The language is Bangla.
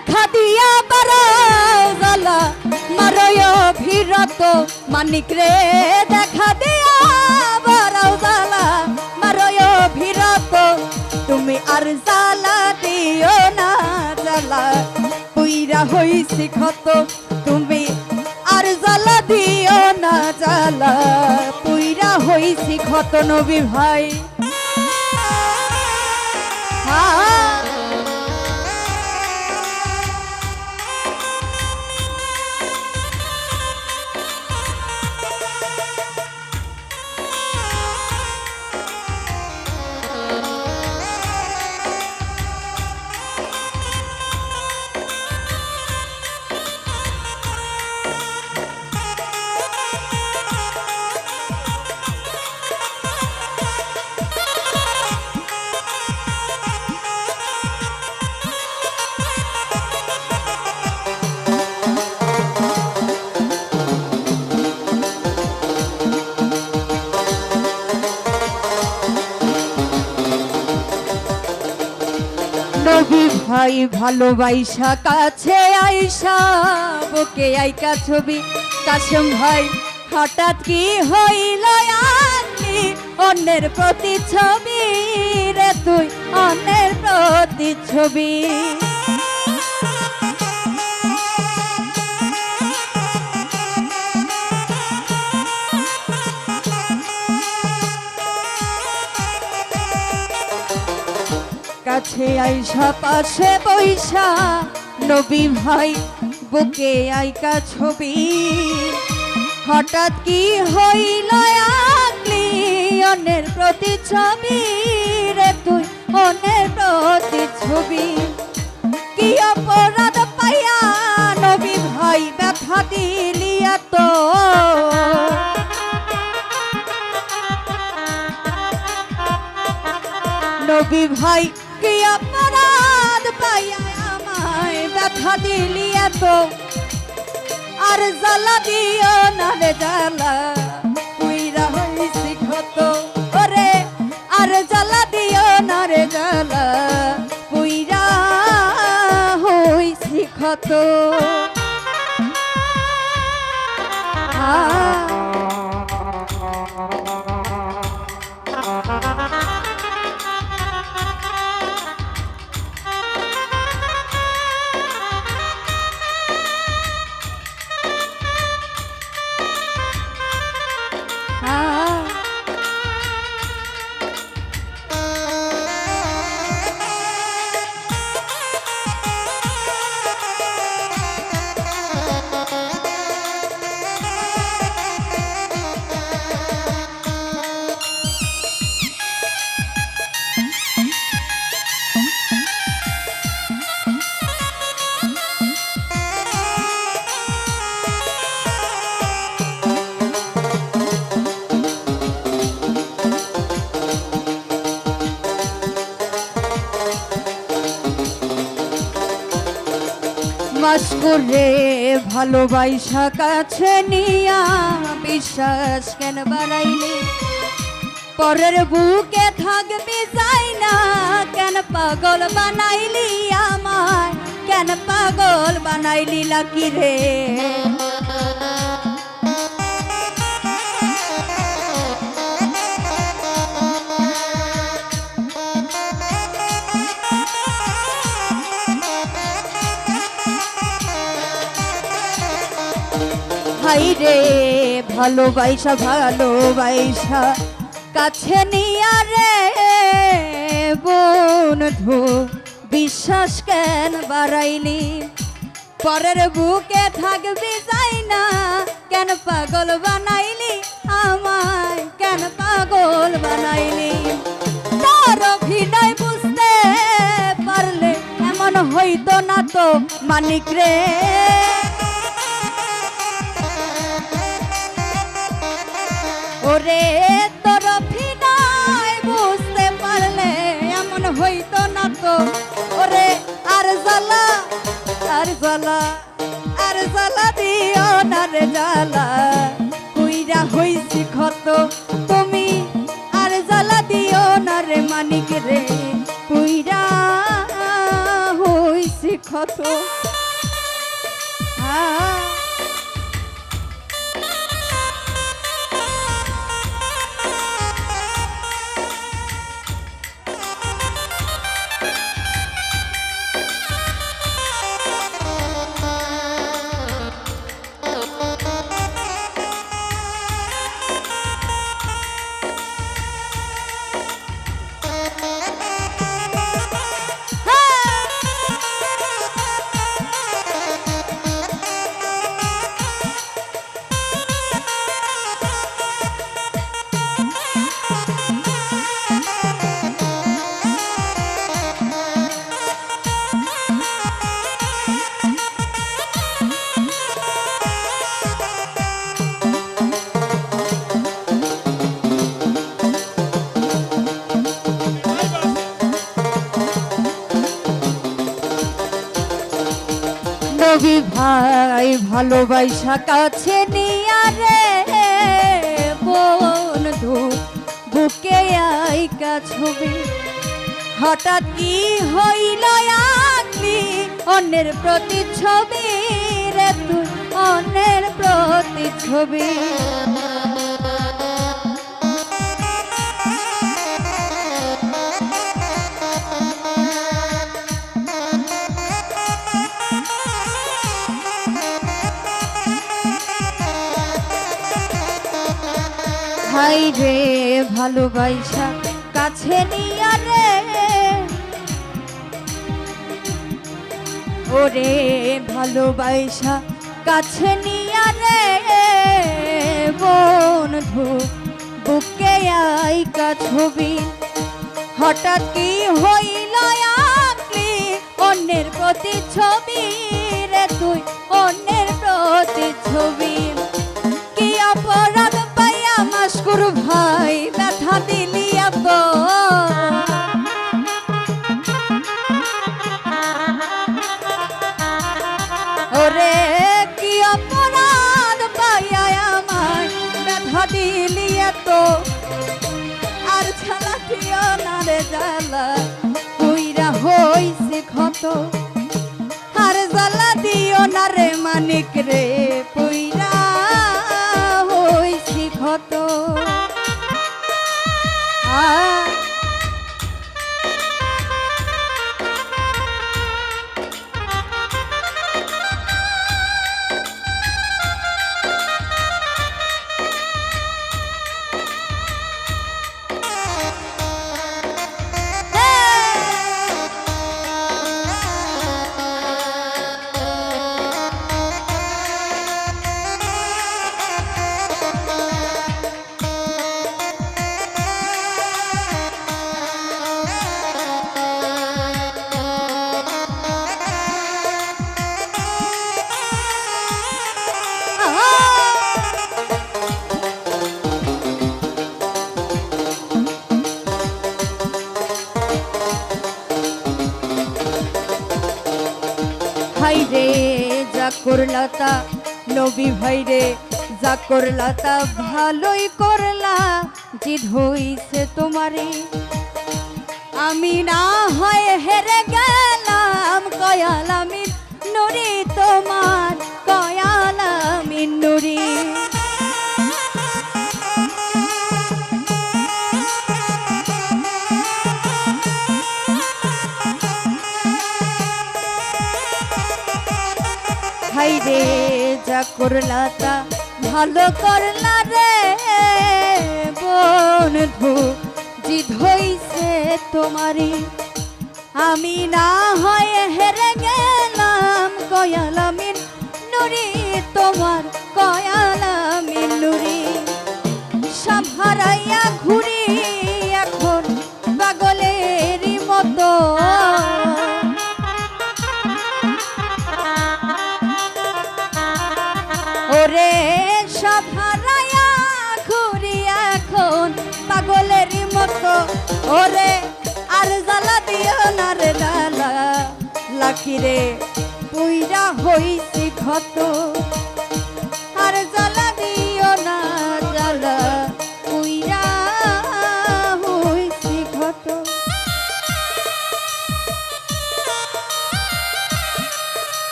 দেখা দিয়া বারাও জ্বালা। মারয় ভিরত মানিক রে, দেখা দিয়া বারাও জ্বালা। মারয় ভিরত তুমি আর জালা দিও না জালা পুইরা হইছি ক্ষত, তুমি আর জ্বালা দিও না জ্বালা। পুইরা হইছি ক্ষত নবী ভাই। হ্যাঁ নবী ভাই ভালোবাসা কাছে আইসা, বুকে আইকা ছবি। কাশেম ভাই হঠাৎ কি হইল আনলি? অন্যের প্রতি ছবি রে তুই, অন্যের প্রতি ছবি কাছে আইসা, পাশে বৈশা, নবী ভাই, বুকে আইকা ছবি। হঠাৎ কি হইল অন্যের প্রতি ছবি রে তুই, অন্যের প্রতি ছবি? কি অপরাধ পাইয়া নবী ভাই ব্যথা দিলিয়া তো নবী ভাই কি অপরাধ পাইয়া আমায় ব্যথা দিলি এত? আর জ্বালা দিও না রে জ্বালা পুইরা হইছি ক্ষত। ওরে, আর জ্বালা দিও না রে জ্বালা পুইরা হইছি ক্ষত। আ মাস্কুরে ভালোবাসা কাছে নিয়া, বিশ্বাস কেন বাড়াইলি? পরের বুকে থাকবি যাই না, কেন পাগল বানাইলি আমায়? কেন পাগল বানাইলি লাকি রে? হাই রে ভালোবাসা ভালোবাসা কাছে নিয়া রে, বন্ধু, বিশ্বাস কেন বাড়াইলি? পরের বুকে থাকবি যাই না, কেন পাগল বানাইলি? আমায় কেন পাগল বানাইলি? তার অভিনয় বুঝতে পারলে এমন হইতো না তো, মানিক রে। ওরে, তোর অভিনয় বুঝতে পারলে এমন হইতো না তো। ওরে, আর জ্বালা আর জ্বালা আর জ্বালা দিও না রে জ্বালা। কুইরা হইছি ক্ষত, তুমি আর জ্বালা দিও না রে মানিক রে। কুইরা হইছি ক্ষত। আ নবী ভাই, ভালোবাসা কাছে নিয়া রে বন্ধু বুকে আইকা ছবি। হঠাৎ কি হইল আগলি অন্যের প্রতি ছবি রে তুই, অন্যের প্রতিচ্ছবি? হাই রে ভালোবাসা কাছে নিয়া রে। ওরে ভালোবাসা কাছে নিয়া রে। বন্ধু, বুকে আইকা ছবি। হঠাৎ কি হইল আকলি অন্যের প্রতি ছবি রে তুই, অন্যের প্রতি ছবি দিলি এত। আর ছালা দিও না রে জ্বালা তুইরা হইছে ক্ষত। আর জ্বালা দিও না রে মানিক রে। ভাই রে যা করলা নবী ভাই রে যা করলা ভালোই করলা, জিদ হইছে তোমারে। আমি না হয় হেরে গেলাম কয়ালামি নুরি তোমার কয়ালামি নুরি। রে, যা করলা তা ভালো করলা রে। বন্ধু, জিদ হইছে তোমারি আমি না হয় হেরে গেলাম কয়ালামিন নুরি তোমার ওরে আর জ্বালা দিও না রে লালা। লাখি পুইরা হইছি ক্ষত।